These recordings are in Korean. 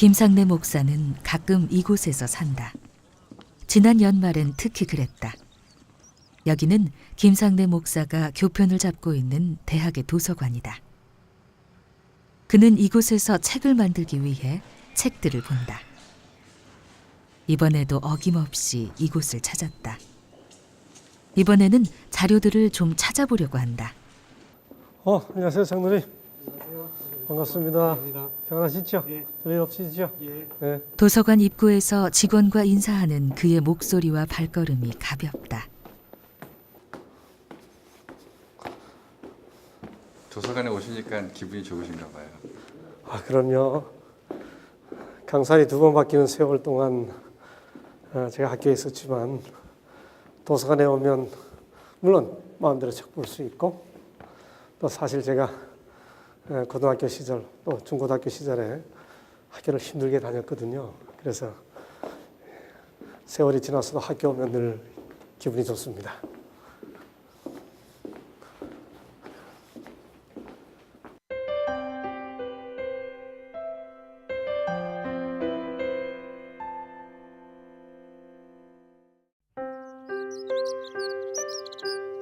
김상래 목사는 가끔 이곳에서 산다. 지난 연말엔 특히 그랬다. 여기는 김상래 목사가 교편을 잡고 있는 대학의 도서관이다. 그는 이곳에서 책을 만들기 위해 책들을 본다. 이번에도 어김없이 이곳을 찾았다. 이번에는 자료들을 좀 찾아보려고 한다. 어, 안녕하세요, 장로님. 반갑습니다. 평안하시죠? 예. 별일 없으시죠? 예. 네. 도서관 입구에서 직원과 인사하는 그의 목소리와 발걸음이 가볍다. 도서관에 오시니까 기분이 좋으신가 봐요. 아, 그럼요. 강산이 두 번 바뀌는 세월 동안 어, 제가 학교에 있었지만 도서관에 오면 물론 마음대로 책 볼 수 있고 또 사실 제가 어, 고등학교 시절 또 중고등학교 시절에 학교를 힘들게 다녔거든요. 그래서 세월이 지나서도 학교 오면 늘 기분이 좋습니다.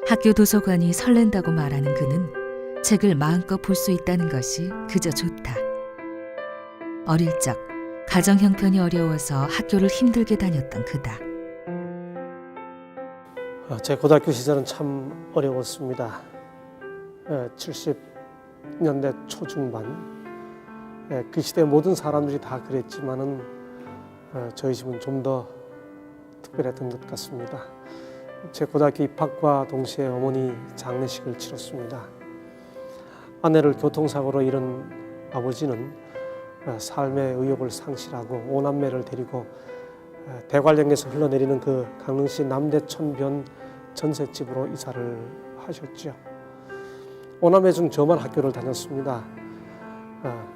학교 도서관이 설렌다고 말하는 그는 책을 마음껏 볼 수 있다는 것이 그저 좋다. 어릴 적 가정 형편이 어려워서 학교를 힘들게 다녔던 그다. 어, 제 고등학교 시절은 참 어려웠습니다. 70년대 초중반. 예, 그 시대 모든 사람들이 다 그랬지만은 어, 저희 집은 좀 더 특별했던 것 같습니다. 제 고등학교 입학과 동시에 어머니 장례식을 치렀습니다. 아내를 교통사고로 잃은 아버지는 어, 삶의 의욕을 상실하고 오남매를 데리고 어, 대관령에서 흘러내리는 그 강릉시 남대천변 전셋집으로 이사를 하셨죠. 오남매 중 저만 학교를 다녔습니다. 어,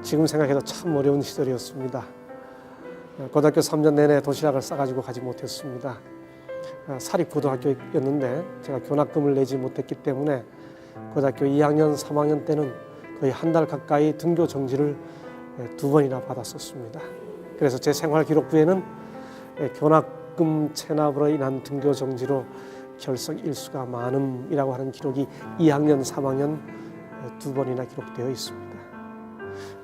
지금 생각해도 참 어려운 시절이었습니다. 어, 고등학교 3년 내내 도시락을 싸가지고 가지 못했습니다. 어, 사립고등학교였는데 제가 교납금을 내지 못했기 때문에 고등학교 2학년, 3학년 때는 거의 한 달 가까이 등교 정지를 예, 두 번이나 받았었습니다. 그래서 제 생활 기록부에는 예, 교납금 체납으로 인한 등교 정지로 결석 일수가 많음이라고 하는 기록이 2학년, 3학년 예, 두 번이나 기록되어 있습니다.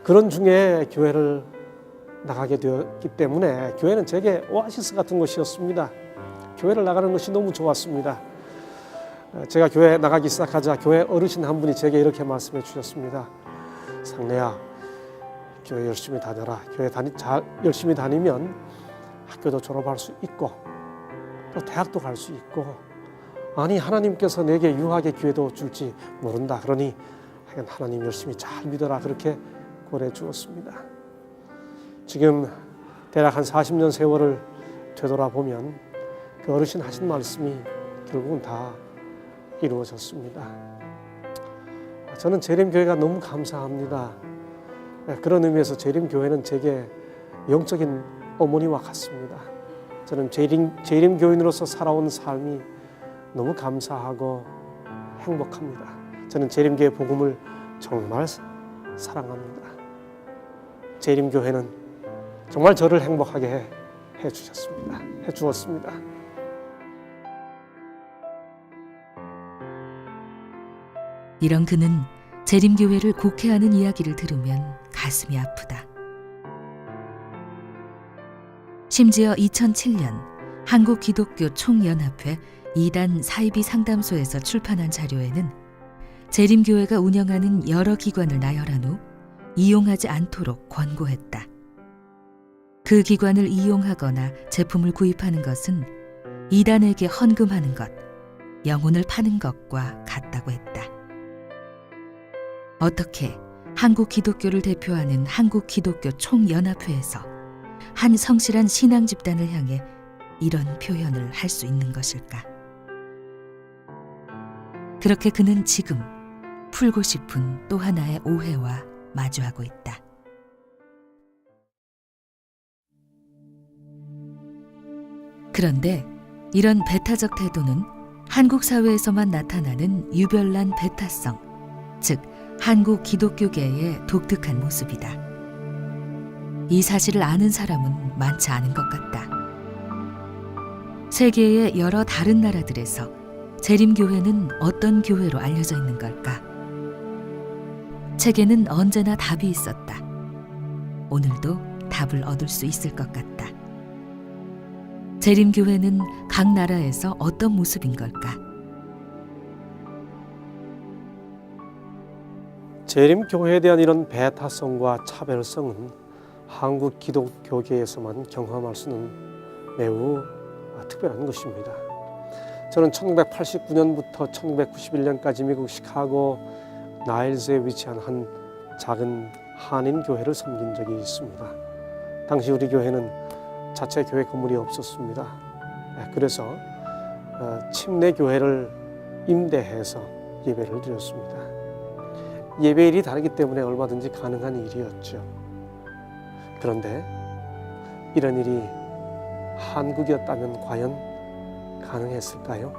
그런 중에 교회를 나가게 되었기 때문에 교회는 제게 오아시스 같은 곳이었습니다. 교회를 나가는 것이 너무 좋았습니다. 어, 제가 교회 나가기 시작하자 교회 어르신 한 분이 제게 이렇게 말씀해 주셨습니다. 상래야, 교회 열심히 다녀라. 교회 다니, 잘 열심히 다니면 학교도 졸업할 수 있고 또 대학도 갈 수 있고 아니 하나님께서 내게 유학의 기회도 줄지 모른다. 그러니 하나님 열심히 잘 믿어라. 그렇게 권해 주었습니다. 지금 대략 한 40년 세월을 되돌아보면 그 어르신 하신 말씀이 결국은 다 이루어졌습니다. 저는 재림교회가 너무 감사합니다. 네, 그런 의미에서 재림교회는 제게 영적인 어머니와 같습니다. 저는 재림, 재림교인으로서 살아온 삶이 너무 감사하고 행복합니다. 저는 재림교회 복음을 정말 사랑합니다. 재림교회는 정말 저를 행복하게 해, 해 주셨습니다. 해 주었습니다. 이런 그는 재림교회를 곡해하는 이야기를 들으면 가슴이 아프다. 심지어 2007년 한국 기독교 총연합회 2단 사이비 상담소에서 출판한 자료에는 재림교회가 운영하는 여러 기관을 나열한 후 이용하지 않도록 권고했다. 그 기관을 이용하거나 제품을 구입하는 것은 이단에게 헌금하는 것, 영혼을 파는 것과 같다고 했다. 어떻게 한국 기독교를 대표하는 한국 기독교 총연합회에서 한 성실한 신앙 집단을 향해 이런 표현을 할 수 있는 것일까? 그렇게 그는 지금 풀고 싶은 또 하나의 오해와 마주하고 있다. 그런데 이런 배타적 태도는 한국 사회에서만 나타나는 유별난 배타성, 즉 한국 기독교계의 독특한 모습이다. 이 사실을 아는 사람은 많지 않은 것 같다. 세계의 여러 다른 나라들에서 재림교회는 어떤 교회로 알려져 있는 걸까? 책에는 언제나 답이 있었다. 오늘도 답을 얻을 수 있을 것 같다. 재림교회는 각 나라에서 어떤 모습인 걸까? 재림 교회에 대한 이런 배타성과 차별성은 한국 기독교계에서만 경험할 수는 매우 특별한 것입니다. 저는 1989년부터 1991년까지 미국 시카고 나일즈에 위치한 한 작은 한인 교회를 섬긴 적이 있습니다. 당시 우리 교회는 자체 교회 건물이 없었습니다. 네, 그래서 어, 침례 교회를 임대해서 예배를 드렸습니다. 예배일이 다르기 때문에 얼마든지 가능한 일이었죠. 그런데 이런 일이 한국이었다면 과연 가능했을까요?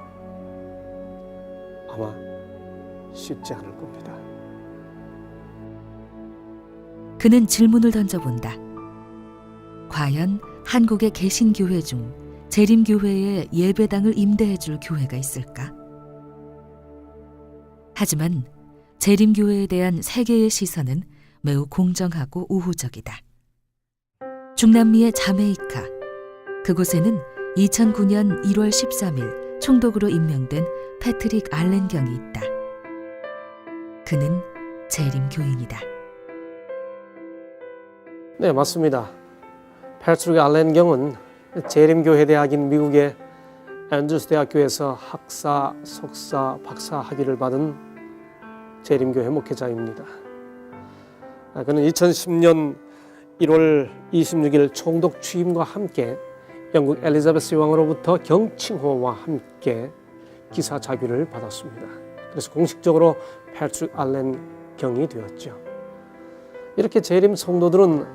아마 쉽지 않을 겁니다. 그는 질문을 던져본다. 과연 한국의 개신교회 중 재림교회에 예배당을 임대해줄 교회가 있을까? 하지만 재림교회에 대한 세계의 시선은 매우 공정하고 우호적이다. 중남미의 자메이카. 그곳에는 2009년 1월 13일 총독으로 임명된 패트릭 알렌경이 있다. 그는 재림교인이다. 네, 맞습니다. 패트릭 알렌 경은 재림교회 대학인 미국의 앤드루스 대학교에서 학사, 석사, 박사 학위를 받은 재림교회 목회자입니다. 아, 그는 2010년 1월 26일 총독 취임과 함께 영국 엘리자베스 왕으로부터 경칭호와 함께 기사 자규를 받았습니다. 그래서 공식적으로 패트릭 알렌 경이 되었죠. 이렇게 재림 성도들은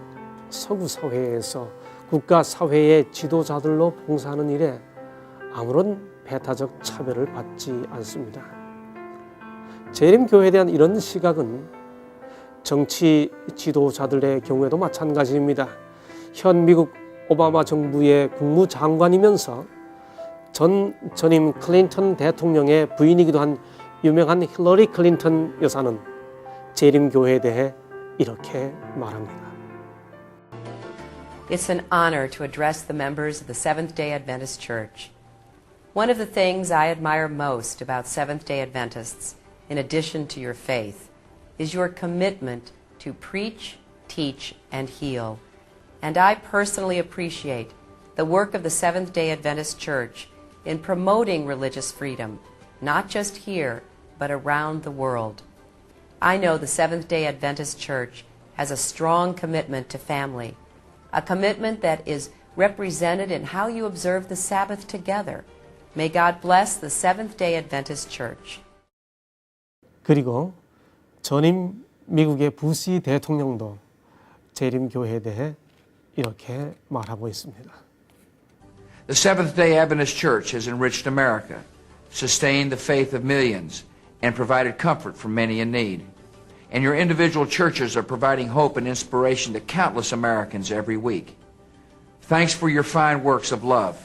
서구 사회에서 국가 사회의 지도자들로 봉사하는 일에 아무런 배타적 차별을 받지 않습니다. 재림 교회에 대한 이런 시각은 정치 지도자들의 경우에도 마찬가지입니다. 현 미국 오바마 정부의 국무장관이면서 전 전임 클린턴 대통령의 부인이기도 한 유명한 힐러리 클린턴 여사는 재림 교회에 대해 이렇게 말합니다. It's an honor to address the members of the Seventh day Adventist Church. One of the things I admire most about Seventh day Adventists, in addition to your faith, is your commitment to preach, teach, and heal. And I personally appreciate the work of the Seventh day Adventist Church in promoting religious freedom, not just here, but around the world. I know the Seventh day Adventist Church has a strong commitment to family, a commitment that is represented in how you observe the Sabbath together. May God bless the Seventh day Adventist Church. 그리고 전임 미국의 부시 대통령도 재림 교회에 대해 이렇게 말하고 있습니다. The Seventh day Adventist Church has enriched America, sustained the faith of millions, and provided comfort for many in need. And your individual churches are providing hope and inspiration to countless Americans every week. Thanks for your fine works of love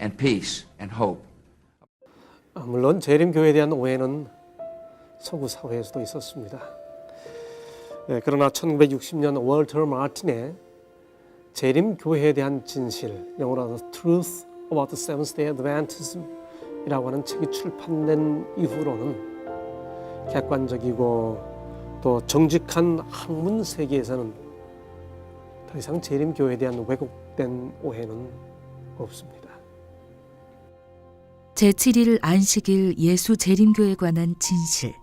and peace and hope. 아, 물론 재림 교회에 대한 오해는 서구 사회에서도 있었습니다. 예, 그러나 1960년 월터 마틴의 재림 교회에 대한 진실, 영어로 Truth About the Seventh Day Adventism이라고 하는 책이 출판된 이후로는 객관적이고 또 정직한 학문 세계에서는 더 이상 재림 교회에 대한 왜곡된 오해는 없습니다. 제7일 안식일 예수 재림교에 관한 진실.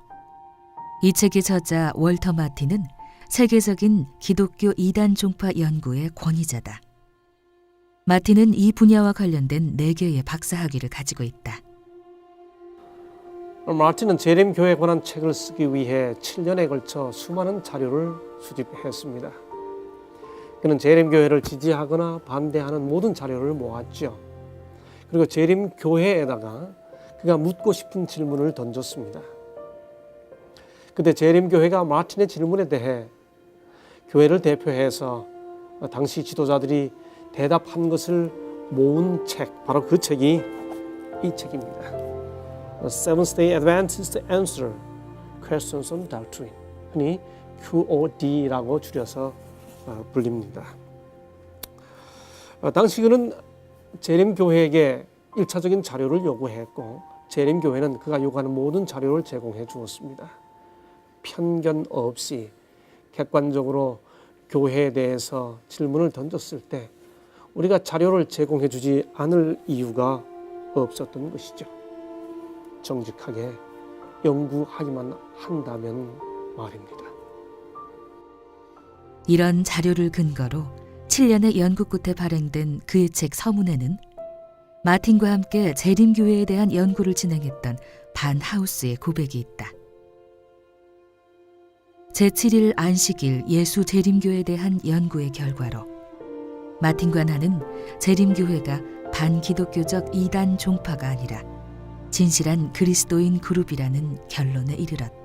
이 책의 저자 월터 마틴은 세계적인 기독교 이단 종파 연구의 권위자다. 마틴은 이 분야와 관련된 4개의 박사 학위를 가지고 있다. 마틴은 재림 교회에 관한 책을 쓰기 위해 7년에 걸쳐 수많은 자료를 수집했습니다. 그는 재림 교회를 지지하거나 반대하는 모든 자료를 모았죠. 그리고 재림 교회에다가 그가 묻고 싶은 질문을 던졌습니다. 그때 재림 교회가 마틴의 질문에 대해 교회를 대표해서 어, 당시 지도자들이 대답한 것을 모은 책, 바로 그 책이 이 책입니다. Seventh Day Adventist Answer Questions on Doctrine, 흔히 QOD라고 줄여서 어, 불립니다. 어, 당시 그는 재림교회에게 일차적인 자료를 요구했고 재림교회는 그가 요구하는 모든 자료를 제공해 주었습니다. 편견 없이 객관적으로 교회에 대해서 질문을 던졌을 때 우리가 자료를 제공해 주지 않을 이유가 없었던 것이죠. 정직하게 연구하기만 한다면 말입니다. 이런 자료를 근거로 7년의 연구 끝에 발행된 그의 책 서문에는 마틴과 함께 재림교회에 대한 연구를 진행했던 반 하우스의 고백이 있다. 제7일 안식일 예수 재림교회에 대한 연구의 결과로 마틴과 나는 재림교회가 반기독교적 이단 종파가 아니라 진실한 그리스도인 그룹이라는 결론에 이르렀다.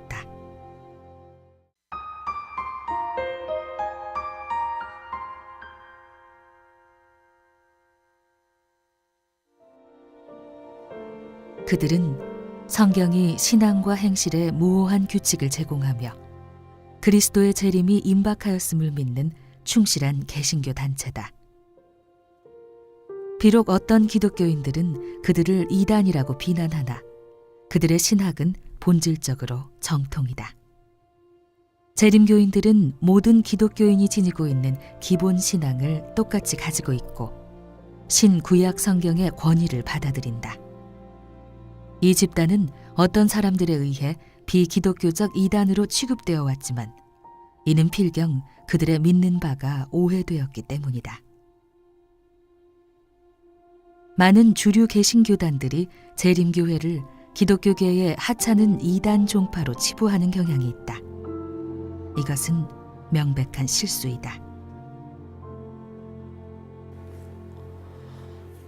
그들은 성경이 신앙과 행실에 모호한 규칙을 제공하며 그리스도의 재림이 임박하였음을 믿는 충실한 개신교 단체다. 비록 어떤 기독교인들은 그들을 이단이라고 비난하나 그들의 신학은 본질적으로 정통이다. 재림교인들은 모든 기독교인이 지니고 있는 기본 신앙을 똑같이 가지고 있고 신구약 성경의 권위를 받아들인다. 이 집단은 어떤 사람들에 의해 비기독교적 이단으로 취급되어 왔지만 이는 필경 그들의 믿는 바가 오해되었기 때문이다. 많은 주류 개신교단들이 재림교회를 기독교계의 하찮은 이단 종파로 치부하는 경향이 있다. 이것은 명백한 실수이다.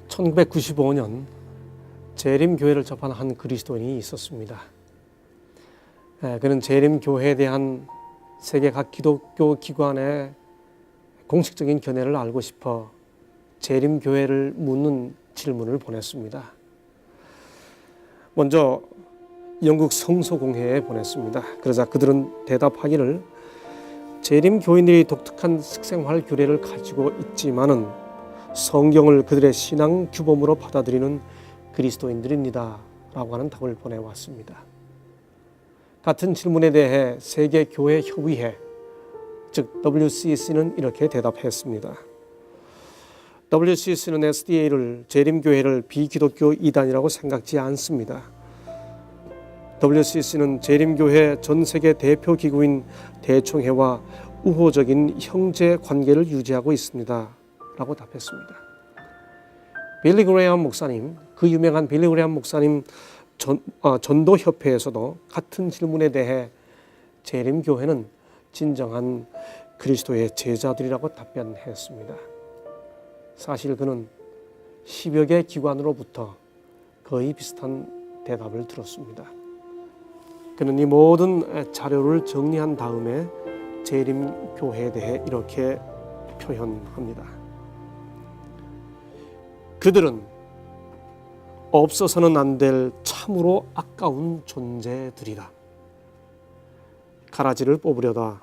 1995년 재림교회를 접한 한 그리스도인이 있었습니다. 에, 그는 재림 교회에 대한 세계 각 기독교 기관의 공식적인 견해를 알고 싶어 재림 교회를 묻는 질문을 보냈습니다. 먼저 영국 성소공회에 보냈습니다. 그러자 그들은 대답하기를 재림 교인들이 독특한 식생활 규례를 가지고 있지만은 성경을 그들의 신앙 규범으로 받아들이는 그리스도인들입니다. 라고 하는 답을 보내왔습니다. 같은 질문에 대해 세계 교회 협의회, 즉 WCC는 이렇게 대답했습니다. WCC는 SDA를 재림교회를 비기독교 이단이라고 생각지 않습니다. WCC는 재림교회 전 세계 대표 기구인 대총회와 우호적인 형제 관계를 유지하고 있습니다. 라고 답했습니다. 빌리 그레이엄 목사님, 그 유명한 빌리 그레이엄 목사님 전, 아, 전도협회에서도 같은 질문에 대해 재림교회는 진정한 그리스도의 제자들이라고 답변했습니다. 사실 그는 10여 개 기관으로부터 거의 비슷한 대답을 들었습니다. 그는 이 모든 자료를 정리한 다음에 재림교회에 대해 이렇게 표현합니다. 그들은 없어서는 안 될 참으로 아까운 존재들이다. 가라지를 뽑으려다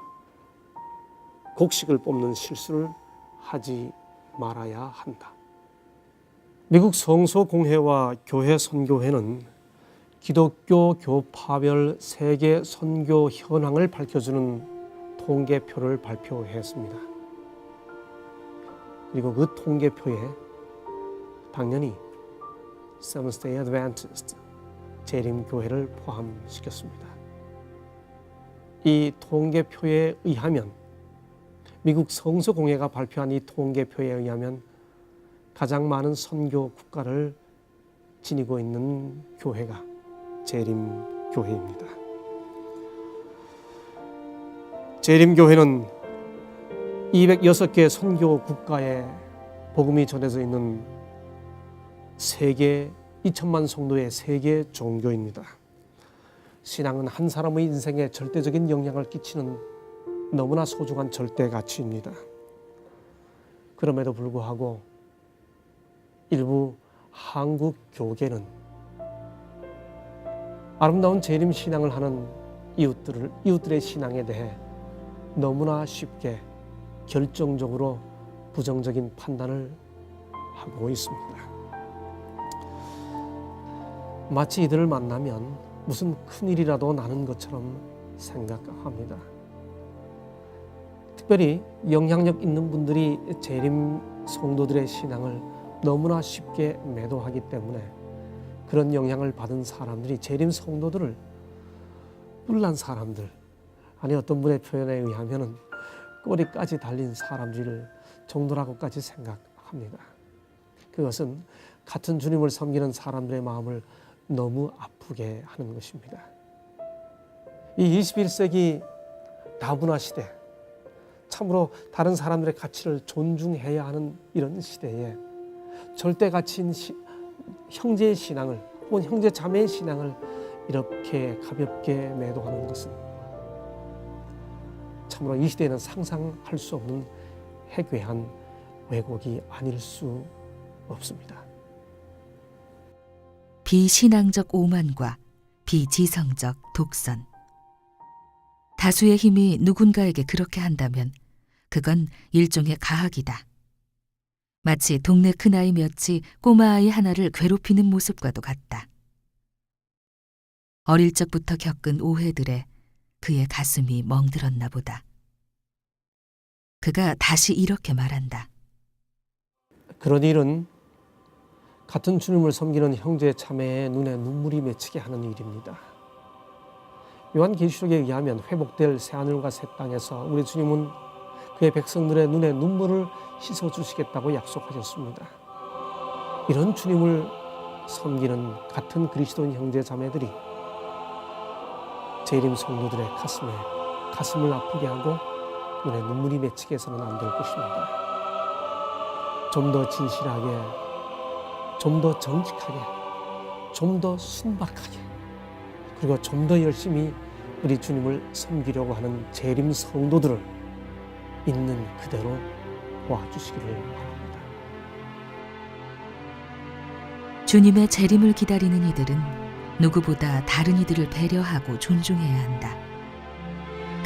곡식을 뽑는 실수를 하지 말아야 한다. 미국 성소공회와 교회 선교회는 기독교 교파별 세계 선교 현황을 밝혀주는 통계표를 발표했습니다. 그리고 그 통계표에 당연히 Day Adventist 재림교회를 포함시켰습니다. 이 통계표에 의하면 미국 성서공회가 발표한 이 통계표에 의하면 가장 많은 선교 국가를 지니고 있는 교회가 재림교회입니다. 재림교회는 206개 선교 국가에 복음이 전해져 있는 세계 2천만 성도의 세계 종교입니다. 신앙은 한 사람의 인생에 절대적인 영향을 끼치는 너무나 소중한 절대 가치입니다. 그럼에도 불구하고 일부 한국 교계는 아름다운 재림 신앙을 하는 이웃들을 이웃들의 신앙에 대해 너무나 쉽게 결정적으로 부정적인 판단을 하고 있습니다. 마치 이들을 만나면 무슨 큰일이라도 나는 것처럼 생각합니다. 특별히 영향력 있는 분들이 재림 성도들의 신앙을 너무나 쉽게 매도하기 때문에 그런 영향을 받은 사람들이 재림 성도들을 뿔난 사람들 아니 어떤 분의 표현에 의하면은 꼬리까지 달린 사람들 정도라고까지 생각합니다. 그것은 같은 주님을 섬기는 사람들의 마음을 너무 아프게 하는 것입니다. 이 21세기 다문화 시대, 참으로 다른 사람들의 가치를 존중해야 하는 이런 시대에 절대 가치인 시, 형제의 신앙을 혹은 형제 자매의 신앙을 이렇게 가볍게 매도하는 것은 참으로 이 시대에는 상상할 수 없는 해괴한 왜곡이 아닐 수 없습니다. 비신앙적 오만과 비지성적 독선. 다수의 힘이 누군가에게 그렇게 한다면 그건 일종의 가학이다. 마치 동네 큰아이 몇이 꼬마아이 하나를 괴롭히는 모습과도 같다. 어릴 적부터 겪은 오해들에 그의 가슴이 멍들었나 보다. 그가 다시 이렇게 말한다. 그런 일은 같은 주님을 섬기는 형제 자매의 눈에 눈물이 맺히게 하는 일입니다. 요한계시록에 의하면 회복될 새하늘과 새 땅에서 우리 주님은 그의 백성들의 눈에 눈물을 씻어 주시겠다고 약속하셨습니다. 이런 주님을 섬기는 같은 그리스도인 형제 자매들이 재림 성도들의 가슴에 가슴을 아프게 하고 눈에 눈물이 맺히게 해서는 안 될 것입니다. 좀 더 진실하게 좀 더 정직하게, 좀 더 순박하게, 그리고 좀 더 열심히 우리 주님을 섬기려고 하는 재림 성도들을 있는 그대로 도와주시기를 바랍니다. 주님의 재림을 기다리는 이들은 누구보다 다른 이들을 배려하고 존중해야 한다.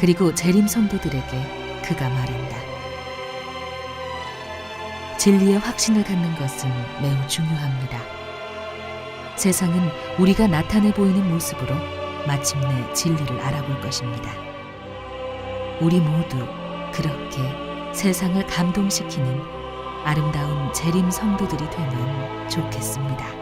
그리고 재림 성도들에게 그가 말한다. 진리의 확신을 갖는 것은 매우 중요합니다. 세상은 우리가 나타내 보이는 모습으로 마침내 진리를 알아볼 것입니다. 우리 모두 그렇게 세상을 감동시키는 아름다운 재림 성도들이 되면 좋겠습니다.